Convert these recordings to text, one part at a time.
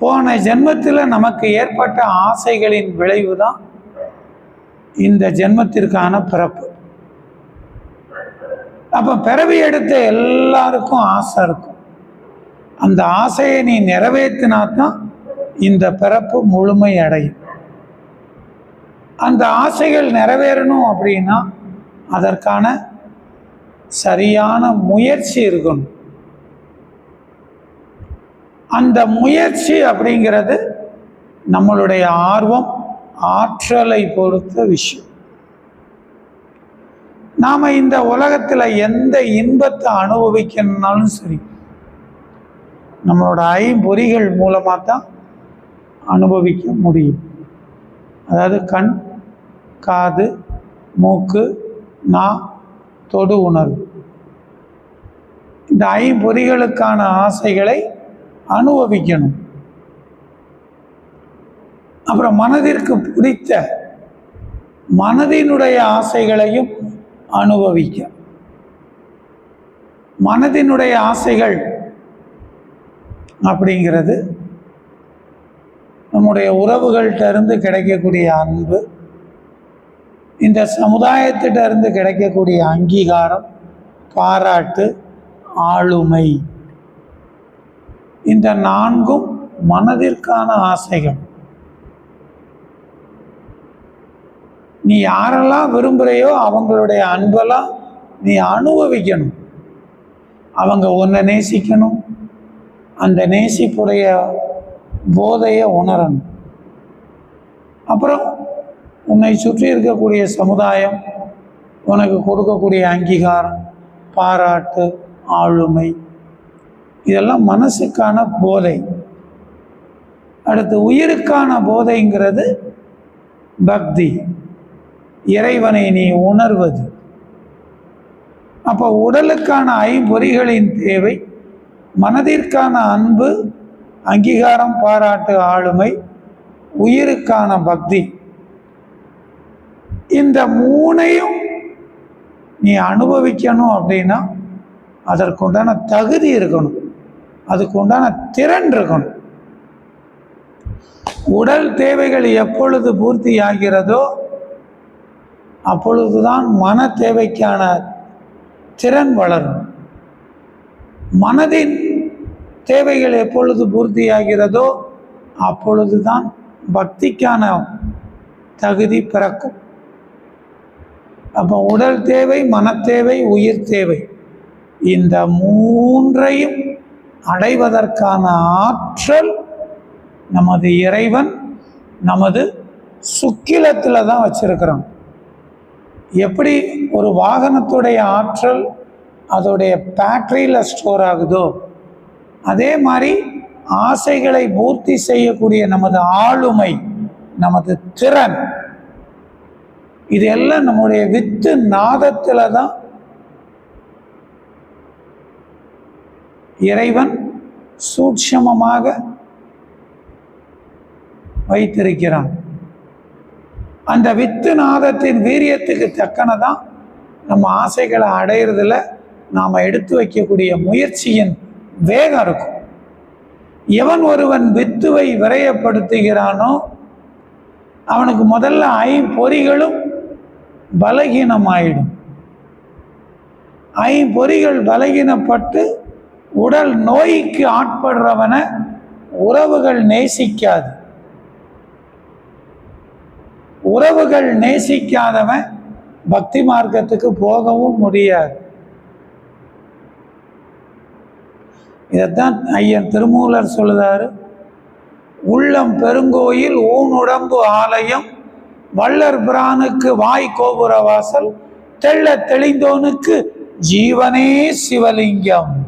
போன ஜென்மத்தில் நமக்கு ஏற்பட்ட ஆசைகளின் விளைவு தான் இந்த ஜென்மத்திற்கான பிறப்பு. அப்போ பிறவி எடுத்த எல்லாருக்கும் ஆசை இருக்கும். அந்த ஆசையை நீ நிறைவேற்றினா தான் இந்த பிறப்பு முழுமை அடையும். அந்த ஆசைகள் நிறைவேறணும் அப்படின்னா அதற்கான சரியான முயற்சி இருக்கணும். அந்த முயற்சி அப்படிங்கிறது நம்மளுடைய ஆர்வம் ஆற்றலை பொறுத்த விஷயம். நாம் இந்த உலகத்தில் எந்த இன்பத்தை அனுபவிக்கணும்னாலும் சரி நம்மளோட ஐம்பொறிகள் மூலமாக தான் அனுபவிக்க முடியும். அதாவது கண் காது மூக்கு நா தொடு உணர்வு. இந்த ஐம்பொறிகளுக்கான ஆசைகளை அனுபவிக்கணும். அப்புறம் மனதிற்கு பிடித்த மனதினுடைய ஆசைகளையும் அனுபவிக்க. மனதினுடைய ஆசைகள் அப்படிங்கிறது நம்முடைய உறவுகள்கிட்ட இருந்து கிடைக்கக்கூடிய அன்பு இந்த சமுதாயத்திட்ட இருந்து கிடைக்கக்கூடிய அங்கீகாரம் பாராட்டு ஆளுமை. இந்த நான்கும் மனதிற்கான ஆசைகள். நீ யாரெல்லாம் விரும்புகிறையோ அவங்களுடைய அன்பெல்லாம் நீ அனுபவிக்கணும். அவங்க உன்னை நேசிக்கணும். அந்த நேசிப்புடைய போதையை உணரணும். அப்புறம் உன்னை சுற்றி இருக்கக்கூடிய சமுதாயம் உனக்கு கொடுக்கக்கூடிய அங்கீகாரம் பாராட்டு ஆளுமை இதெல்லாம் மனசுக்கான போதை. அடுத்து உயிருக்கான போதைங்கிறது பக்தி. இறைவனை நீ உணர்வது. அப்போ உடலுக்கான ஐம்பொறிகளின் தேவை மனதிற்கான அன்பு அங்கீகாரம் பாராட்டு ஆளுமை உயிருக்கான பக்தி. இந்த மூணையும் நீ அனுபவிக்கணும் அப்படின்னா அதற்குண்டான தகுதி இருக்கணும். அதுக்கு உண்டான திறன் இருக்கணும். உடல் தேவைகள் எப்பொழுது பூர்த்தி ஆகிறதோ அப்பொழுதுதான் மன தேவைக்கான திறன் வளரும். மனதின் தேவைகள் எப்பொழுது பூர்த்தியாகிறதோ அப்பொழுதுதான் பக்திக்கான தகுதி பிறக்கும். அப்போ உடல் தேவை மனத்தேவை உயிர் தேவை. இந்த மூன்றையும் அடைவதற்கான ஆற்றல் நமது இறைவன் நமது சுக்கிலத்தில் தான் வச்சிருக்கிறோம் எப்படி ஒரு வாகனத்துடைய ஆற்றல் அதோடைய பேட்டரியில் ஸ்டோர் ஆகுதோ அதே மாதிரி ஆசைகளை பூர்த்தி செய்யக்கூடிய நமது ஆளுமை நமது திறன் இது எல்லாம் நம்முடைய வித்து நாதத்தில் தான் இறைவன் சூட்சமமாக வைத்திருக்கிறான். அந்த வித்து நாதத்தின் வீரியத்துக்கு தக்கன தான் நம்ம ஆசைகளை அடையிறதுல நாம் எடுத்து வைக்கக்கூடிய முயற்சியின் வேகம் இருக்கும். எவன் ஒருவன் வித்துவை விரயப்படுத்துகிறானோ அவனுக்கு முதல்ல ஐம்பொறிகளும் பலகீனமாயிடும். ஐம்பொறிகள் பலகீனப்பட்டு உடல் நோய்க்கு ஆட்படுறவனை உறவுகள் நேசிக்காது. உறவுகள் நேசிக்காதவன் பக்தி மார்க்கத்துக்கு போகவும் முடியாது. இதைத்தான் ஐயன் திருமூலர் சொல்லுதாரு உள்ளம் பெருங்கோயில் ஊனுடம்பு ஆலயம் வள்ளர் பிரானுக்கு வாய் கோபுர வாசல் தெள்ள தெளிந்தோனுக்கு ஜீவனே சிவலிங்கம்.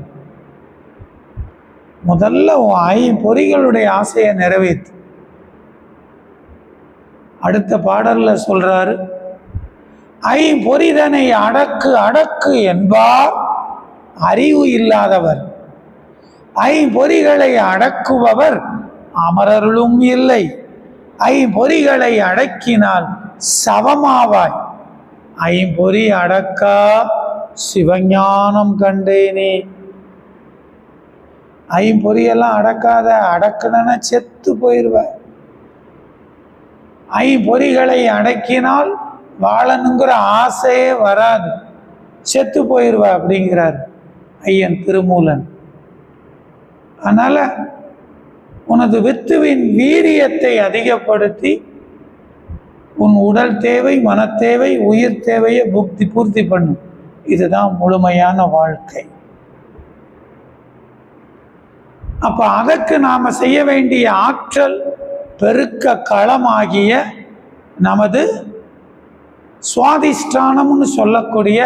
முதல்ல உன் ஐம்பொறிகளுடைய ஆசையை நிறைவேற்று. அடுத்த பாடலில் சொல்கிறாரு ஐ ஐம்பொறிதனை அடக்கு அடக்கு என்பார் அறிவு இல்லாதவர். ஐம்பொறிகளை அடக்குபவர் அமரருளும் இல்லை. ஐம்பொறிகளை அடக்கினால் சவமாவாய். ஐம்பொறி அடக்கா சிவஞானம் கண்டேனே. ஐம்பொறியெல்லாம் அடக்காத அடக்கணும்னா செத்து போயிடுவ ஐம்பொறிகளை அடக்கினால் வாழணுங்கிற ஆசையே வராது. செத்து போயிடுவ அப்படிங்கிறார் ஐயன் திருமூலன். அதனால் உனது வித்துவின் வீரியத்தை அதிகப்படுத்தி உன் உடல் தேவை மனத்தேவை உயிர் தேவையை புக்தி பூர்த்தி பண்ணும் இதுதான் முழுமையான வாழ்க்கை. அப்போ அதற்கு நாம் செய்ய வேண்டிய ஆற்றல் பெருக்க களமாகிய நமது சுவாதிஷ்டானம்னு சொல்லக்கூடிய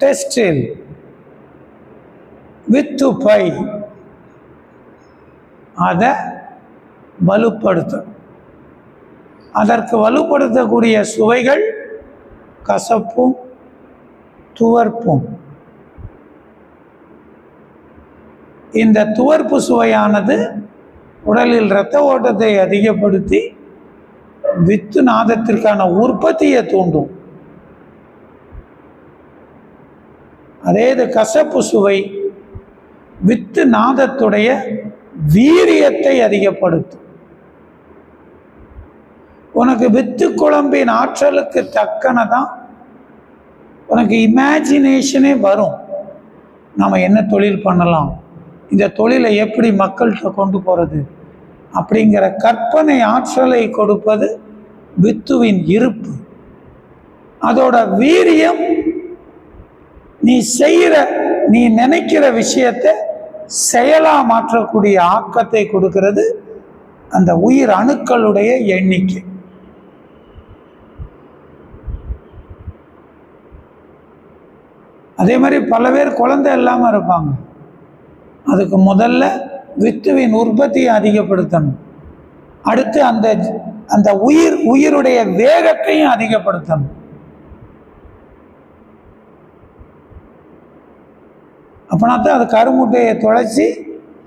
டெஸ்டில் வித்து பை. அதை வலுப்படுத்தணும் அதற்கு வலுப்படுத்தக்கூடிய சுவைகள் கசப்பும் துவர்ப்பும். இந்த துவர்ப்பு சுவையானது உடலில் இரத்த ஓட்டத்தை அதிகப்படுத்தி வித்து நாதத்திற்கான உற்பத்தியை தூண்டும். அதே இது கசப்பு சுவை வித்து நாதத்துடைய வீரியத்தை அதிகப்படுத்தும். உனக்கு வித்து குழம்பின் ஆற்றலுக்கு தக்கனதான் உனக்கு இமேஜினேஷனே வரும். நாம் என்ன தொழில் பண்ணலாம்? இந்த தொழிலை எப்படி மக்கள்கிட்ட கொண்டு போகிறது அப்படிங்கிற கற்பனை ஆற்றலை கொடுப்பது வித்துவின் இருப்பு. அதோட வீரியம் நீ செய்கிற நீ நினைக்கிற விஷயத்தை செயலாக மாற்றக்கூடிய ஆக்கத்தை கொடுக்கிறது அந்த உயிர் அணுக்களுடைய எண்ணிக்கை. அதே மாதிரி பல பேர் குழந்தை இல்லாமல் இருப்பாங்க. அதுக்கு முதல்ல வித்துவின் உற்பத்தியை அதிகப்படுத்தணும். அடுத்து அந்த அந்த உயிர் உயிருடைய வேகத்தையும் அதிகப்படுத்தணும். அப்படின்னா தான் அது கருமுட்டையை தொலைச்சி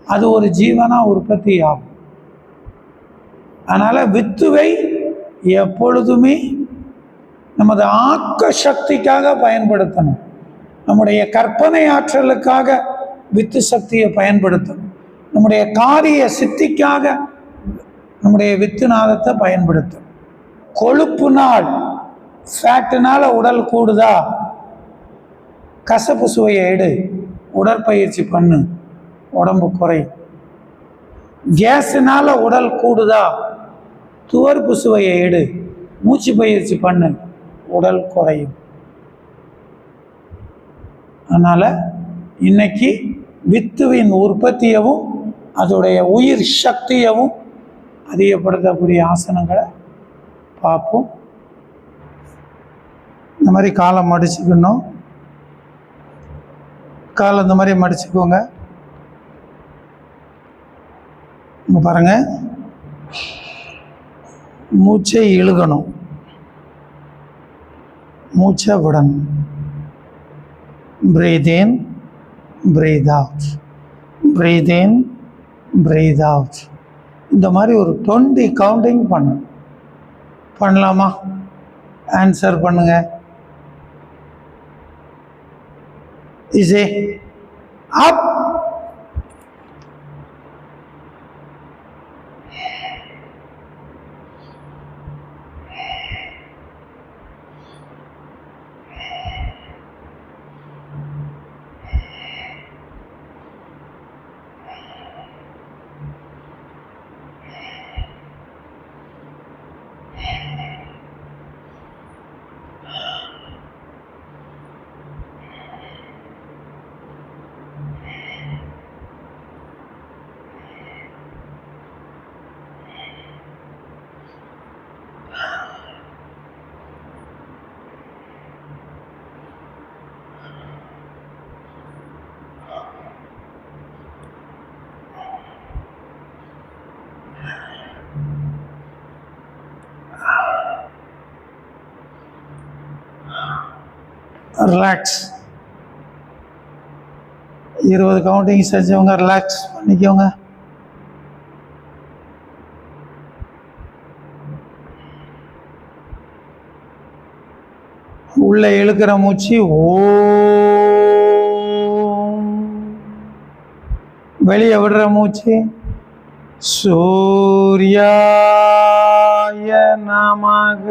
அது ஒரு ஜீவனாக உற்பத்தி ஆகும். அதனால் வித்துவை எப்பொழுதுமே நமது ஆக்க சக்திக்காக பயன்படுத்தணும். நம்முடைய கற்பனை ஆற்றலுக்காக வித்து சக்தியை பயன்படுத்தணும் நம்முடைய காரிய சித்திக்காக நம்முடைய வித்து நாதத்தை பயன்படுத்தணும் கொழுப்பு நாள் ஃபேட்டுனால் உடல் கூடுதா? கசப்பு சுவையை எடு. உடற்பயிற்சி பண்ணு. உடம்பு குறையும் கேஸுனால் உடல் கூடுதா? துவர்ப்பு சுவையை எடு. மூச்சு பயிற்சி பண்ணு. உடல் குறையும். அதனால் இன்னைக்கு வித்துவின் உற்பத்தியவும் அதோடைய உயிர் சக்தியவும் அதிகப்படுத்தக்கூடிய ஆசனங்களை பார்ப்போம். இந்த மாதிரி காலை மடிச்சுக்கணும். காலை இந்த மாதிரி மடிச்சுக்கோங்க. இங்கே பாருங்கள் மூச்சை இழுகணும் மூச்சை விடணும். Breathe breathe out. Breathe in breathe out. இந்த மாதிரி ஒரு டுவெண்ட்டி கவுண்டிங் பண்ணணும். பண்ணலாமா? ஆன்சர் பண்ணுங்க. இசே அப் ரிலாக்ஸ் இருபது கவுண்டிங் செஞ்சவங்க ரிலாக்ஸ் பண்ணிக்கோங்க. உள்ள இழுக்கிற மூச்சு ஓ வெளியே விடுற மூச்சு சூர்யாய நமாக.